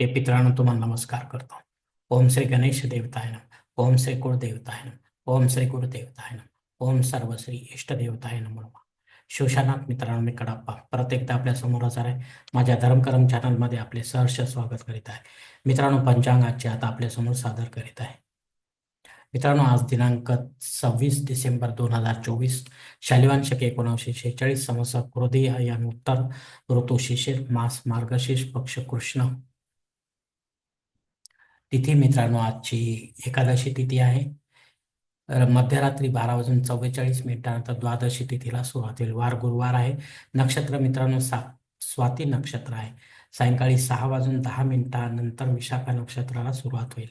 हे पित्रांनो तुम्हाला नमस्कार करतो. ओम श्री गणेश देवताय नम ओम श्री कुळदेवताय नम ओम श्री गुरुदेवताय नम ओम सर्व श्री इष्ट देवताय नम शिवशानाथ मित्रांनो मी कडाप्पा. परत एकदा आपल्यासमोर असणार आहे. माझ्या धर्मकरम चॅनलमध्ये आपले सहर्ष स्वागत करीत आहे. मित्रांनो पंचांगाचे आता आपल्यासमोर सादर करीत आहे. मित्रांनो आज दिनांक सव्वीस डिसेंबर दोन हजार चोवीस शालिवान शके एकोणीसशे शेहेचाळीस समस्या क्रोधी या उत्तर ऋतू शिशिर मास मार्गशीर्ष पक्ष कृष्ण तिथी मित्रांनो आजची एकादशी तिथी आहे. तर मध्यरात्री बारा वाजून चव्वेचाळीस मिनिटानंतर द्वादशी तिथीला सुरुवात होईल वार गुरुवार आहे. नक्षत्र मित्रांनो सा स्वाती नक्षत्र आहे. सायंकाळी सहा वाजून दहा मिनिटानंतर विशाखा नक्षत्राला सुरुवात होईल.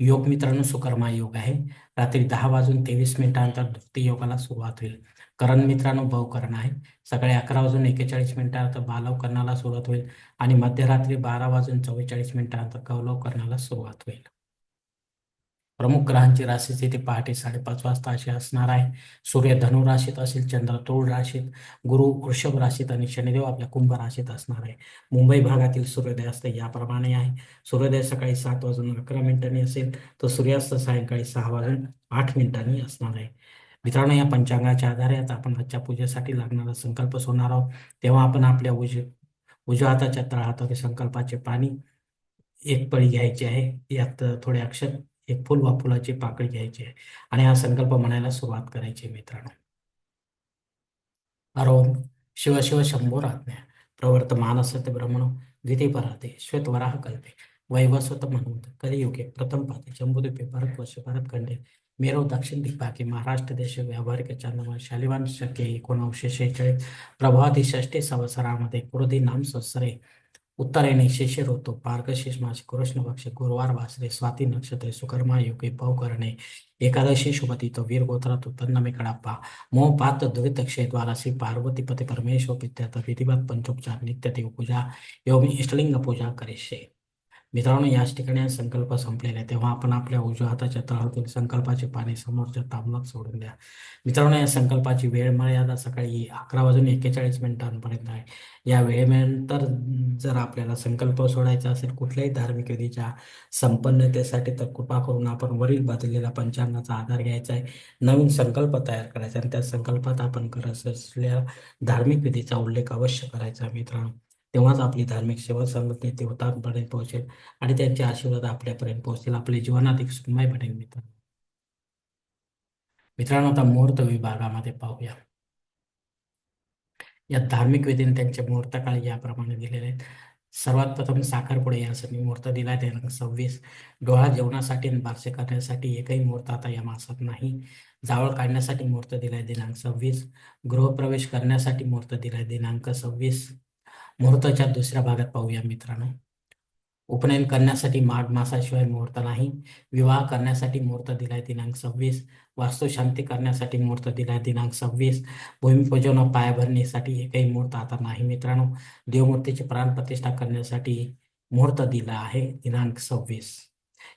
योग मित्रांनो सुकर्मा योग आहे. रात्री दहा वाजून तेवीस मिनिटानंतर धुती योगाला सुरुवात होईल. करण मित्रांनो करण आहे. सकाळी अकरा वाजून एकेचाळीस मिनिटानंतर बालव करण्याला सुरुवात होईल आणि मध्यरात्री बारा वाजून चव्वेचाळीस मिनिटानंतर कौलव करण्याला सुरुवात होईल. प्रमुख ग्रहांची राशी स्थिती पहाटे साडेपाच वाजता अशी असणार आहे. सूर्य धनु राशीत असेल चंद्र तूळ राशीत गुरु वृषभ राशीत आणि शनिदेव आपल्या कुंभ राशीत असणार आहे. मुंबई भागातील सूर्योदयास्त याप्रमाणे आहे. सूर्योदय सकाळी सात वाजून अकरा मिनिटांनी असेल तर सूर्यास्त सायंकाळी सहा वाजून आठ मिनिटांनी असणार आहे. मित्रांनो या पंचांगाच्या आधारे आता आपण आजच्या पूजेसाठी लागणारा संकल्प सोडणार आहोत. तेव्हा आपण आपल्या उज उजव्या हाताच्या तळहातावर संकल्पाचे पाणी एक पळी घ्यायची आहे. यात थोडे अक्षर एक फुल वा फुलाची पाकळी घ्यायची आहे. आणि हा संकल्प म्हणायला सुरुवात करायची मित्रांनो. अरोम शिव शिव शंभो राज्ञा प्रवर्तमान सत्य ब्रह्मणो द्वितीयपराते श्वेतवराह कल्पे वैवस्वत म्हणून कलियुगे प्रथम पाते वर्ष भारतवर्ष भारतखंडे मेरो दक्षिण दिग्भागे महाराष्ट्र देश व्यावहारिक चंद्रमा शालिवान शके एकोणीसशे शेहेचाळीस प्रभाती षष्टी संवत्सरामध्ये कुरुदी नाम संवत्सरे उत्तरेने शिशिर होतो मार्गशीर्ष मास कृष्ण पक्ष गुरुवार वासरे स्वाती नक्षत्रे सुकर्मा योगे करणे एकादशी शुभतितो वीर गोत्रात उत्तन्नमे कडाप्पा मोह पात द्वित क्षेद्वारा श्री पार्वती पती परमेश्वर पित्यात विधिवत पंचोपचार नित्य देवपूजा एवं इष्टलिंग पूजा करेशे मित्रांनो याच ठिकाणी संकल्प संपलेला आहे. तेव्हा आपण आपल्या उजव्या हाताच्या तळातील संकल्पाचे पाणी समोरच्या तांबलात सोडून द्या. मित्रांनो या संकल्पाची वेळ मर्यादा सकाळी अकरा वाजून एक्केचाळीस मिनिटांपर्यंत आहे. या वेळेनंतर जर आपल्याला संकल्प सोडायचा असेल कुठल्याही धार्मिक विधीच्या संपन्नतेसाठी तर कृपा करून आपण वरील बदललेल्या पंचांगाचा आधार घ्यायचा आहे. नवीन संकल्प तयार करायचा आणि त्या संकल्पात आपण करत असलेल्या धार्मिक विधीचा उल्लेख अवश्य करायचा मित्रांनो. तेव्हाच आपली धार्मिक सेवा संगती देवतांपर्यंत पोहोचेल आणि त्यांचे आशीर्वाद आपल्यापर्यंत पोहोचतील आपले जीवनात एक सुखमय बनेल मित्रांनो मित्रांनो आता मुहूर्त विभागामध्ये पाहूया. या धार्मिक विधीने त्यांचे मुहूर्तकाळ याप्रमाणे दिलेले आहेत. सर्वात प्रथम साखरपुडे यासाठी मुहूर्त दिलाय दिनांक सव्वीस. डोळा जेवणासाठी आणि बारसे करण्यासाठी एकही मुहूर्त आता या मासात नाही. जावळ काढण्यासाठी मुहूर्त दिलाय दिनांक सव्वीस. गृहप्रवेश करण्यासाठी मुहूर्त दिलाय दिनांक सव्वीस. मुहूर्ताच्या दुसऱ्या भागात पाहूया मित्रांनो. उपनयन करण्यासाठी माघ मासाशिवाय मुहूर्त नाही. विवाह करण्यासाठी मुहूर्त दिलाय दिनांक सव्वीस. वास्तुशांती करण्यासाठी मुहूर्त दिलाय दिनांक सव्वीस. भूमिपूजन व पायाभरणीसाठी एकही मुहूर्त आता नाही मित्रांनो. देवमूर्तीची प्राणप्रतिष्ठा करण्यासाठी मुहूर्त दिला आहे दिनांक सव्वीस.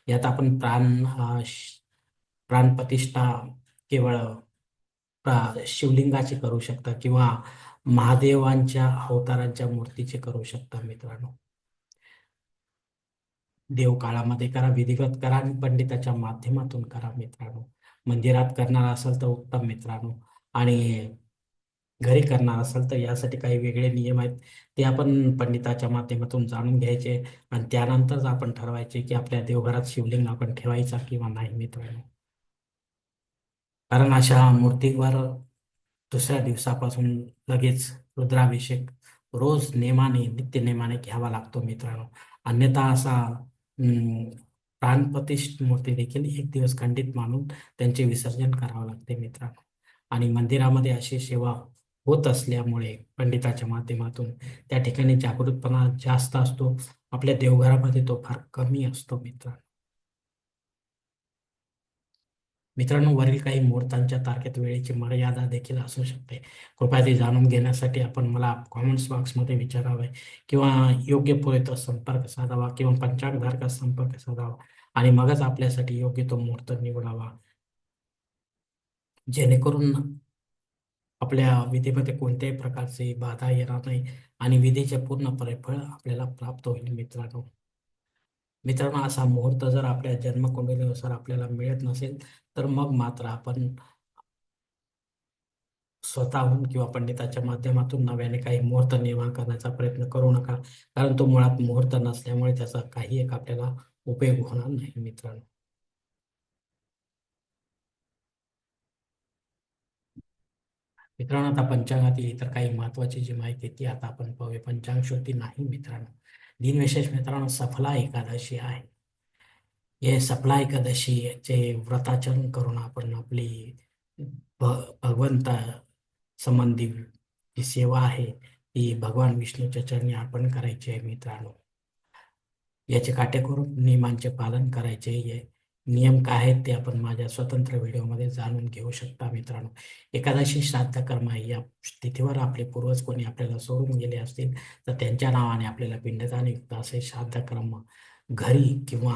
यात आपण प्राण श- प्राणप्रतिष्ठा केवळ शिवलिंगाचे करू शकता किंवा महादेवांच्या अवतारांच्या मूर्तीचे करू शकता मित्रांनो. देव काळामध्ये करा विधिवत करा आणि पंडिताच्या माध्यमातून करा मित्रांनो. मंदिरात करणार असाल तर उत्तम मित्रांनो. आणि घरी करणार असाल तर यासाठी काही वेगळे नियम आहेत. ते आपण पंडिताच्या माध्यमातून जाणून घ्यायचे आणि त्यानंतरच आपण ठरवायचे की आपल्या देवघरात शिवलिंग आपण ठेवायचा किंवा नाही मित्रांनो. कारण अशा मूर्तीवर दुसऱ्या दिवसापासून लगेच रुद्राभिषेक रोज नेमाने नित्य नेमाने घ्यावा लागतो मित्रांनो. अन्यथा असा प्राणप्रतिष्ठ मूर्ती देखील एक दिवस खंडित मानून त्यांचे विसर्जन करावं लागते मित्रांनो. आणि मंदिरामध्ये अशी सेवा होत असल्यामुळे पंडिताच्या माध्यमातून त्या ठिकाणी जागृतपणा जास्त असतो. आपल्या देवघरामध्ये तो फार कमी असतो मित्रांनो. मित्रांनो वरील काही मुहूर्तांच्या तारखेत वेळेची मर्यादा देखील असू शकते. कृपया ते जाणून घेण्यासाठी आपण मला कॉमेंट्स बॉक्समध्ये विचारावे किंवा योग्य पुरेत संपर्क साधावा किंवा पंचांगधारकास संपर्क साधावा आणि मगच आपल्यासाठी योग्य तो मुहूर्त निवडावा. जेणेकरून आपल्या विधीमध्ये कोणत्याही प्रकारची बाधा येणार नाही आणि विधीचे पूर्ण परिफळ आपल्याला प्राप्त होईल मित्रांनो. मित्रांनो असा मुहूर्त जर आपल्या जन्मकुंडलीनुसार आपल्याला मिळत नसेल तर मग मात्र आपण स्वतःहून किंवा पंडिताच्या माध्यमातून नव्याने काही मुहूर्त निर्माण करण्याचा प्रयत्न करू नका. कारण तो मुळात मुहूर्त नसल्यामुळे त्याचा काही एक आपल्याला उपयोग होणार नाही मित्रांनो. मित्रांनो आता पंचांगातील इतर काही महत्वाची जी माहिती ती आता आपण पाहूया. पंचांग शुद्धी नाही मित्रांनो. दिनविशेष मित्रांनो सफला एकादशी आहे. हे सफला एकादशीचे व्रताचरण करून आपण आपली भ भगवंता संबंधी जी सेवा आहे ती भगवान विष्णूच्या चरणी अर्पण करायची आहे मित्रांनो. याचे काटेकोर नियमांचे पालन करायचे नियम काय आहेत ते आपण माझ्या स्वतंत्र व्हिडिओमध्ये जाणून घेऊ शकता मित्रांनो. एकादशी श्राद्ध कर्म या तिथीवर आपले पूर्वज कोणी आपल्याला सोडून गेले असतील तर त्यांच्या नावाने आपल्याला पिंडदान युक्त असे श्राद्ध कर्म घरी किंवा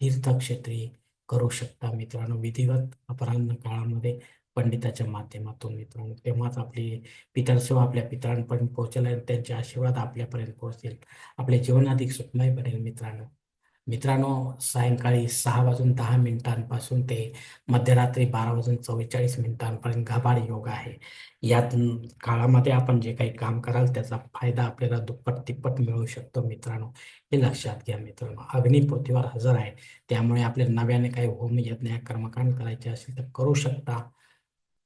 तीर्थक्षेत्री करू शकता मित्रांनो. विधिवत अपराह्न काळामध्ये पंडिताच्या माध्यमातून मित्रांनो. तेव्हाच आपली पितरसेवा आपल्या पितरांपर्यंत पोहोचेल आणि त्यांचे आशीर्वाद आपल्यापर्यंत पोहोचतील. आपले जीवन अधिक सुखमय बनेल मित्रांनो. मित्रांनो सायंकाळी सहा वाजून दहा मिनिटांपासून ते मध्यरात्री बारा वाजून चव्वेचाळीस मिनिटांपर्यंत घाबाड योग आहे. यात काळामध्ये आपण जे काही काम कराल त्याचा फायदा आपल्याला दुप्पट तिप्पट मिळू शकतो मित्रांनो. हे लक्षात घ्या मित्रांनो. अग्नी पृथ्वीवर हजर आहे. त्यामुळे आपल्या नव्याने काही होम यज्ञ कर्मकांड करायचे असेल तर करू शकता.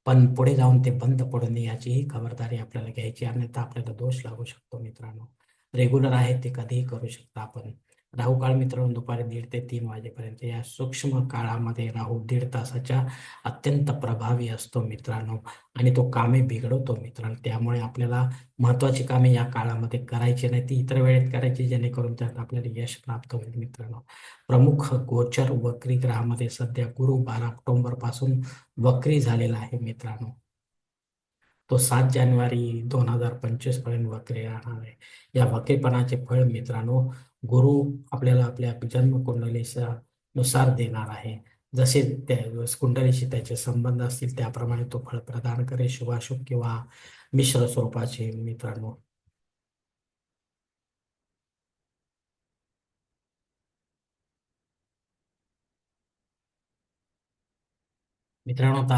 पण पुढे जाऊन ते बंद पडू नये याचीही खबरदारी आपल्याला घ्यायची अन्यथा आपल्याला दोष लागू शकतो मित्रांनो. रेग्युलर आहे ते कधीही करू शकता आपण. राहू काळ मित्रांनो दुपारी दीड ते तीन वाजेपर्यंत या सूक्ष्म काळामध्ये राहू दीड तासाच्या अत्यंत प्रभावी असतो मित्रांनो. आणि तो कामे बिघडवतो मित्रांनो. त्यामुळे आपल्याला महत्वाची कामे या काळामध्ये करायची नाही ती इतर वेळेत करायची जेणेकरून त्यात आपल्याला यश प्राप्त होईल मित्रांनो. प्रमुख गोचर वक्री ग्रहामध्ये सध्या गुरु बारा ऑक्टोबरपासून वक्री झालेला आहे मित्रांनो. तो सात जानेवारी दोन हजार पंचवीसपर्यंत वक्री राहणार आहे. या वक्रीपणाचे फळ मित्रांनो गुरु आपल्याला आपल्या जन्म कुंडलीच्या नुसार देणार आहे. जसे त्या कुंडलीशी त्याचे संबंध असतील त्याप्रमाणे तो फळ प्रदान करेल शुभाशुभ किंवा मिश्र स्वरूपाचे मित्रांनो. मित्रांनो आता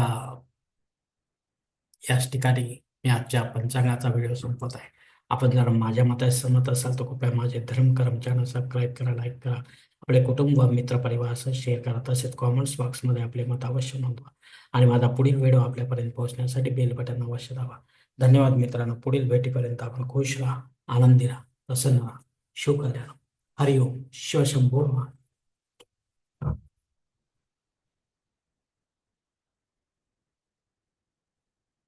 याच ठिकाणी मी आजच्या पंचांगाचा व्हिडिओ संपत आहे. आपण जर माझ्या मतात सहमत असाल तर कृपया माझे धर्म कर्म चॅनल सबस्क्राईब करा लाईक करा. आपले कुटुंब मित्र परिवार असं शेअर करा. तसेच कॉमेंट्स बॉक्समध्ये आपले मत अवश्य नोंदवा. आणि माझा पुढील व्हिडिओ आपल्यापर्यंत पोहोचण्यासाठी बेल बटन अवश्य दाबा. धन्यवाद मित्रांनो. पुढील भेटीपर्यंत आपण खुश राहा आनंदी राहा प्रसन्न राहा. शिवकल्याण हरिओम. शिवशंभो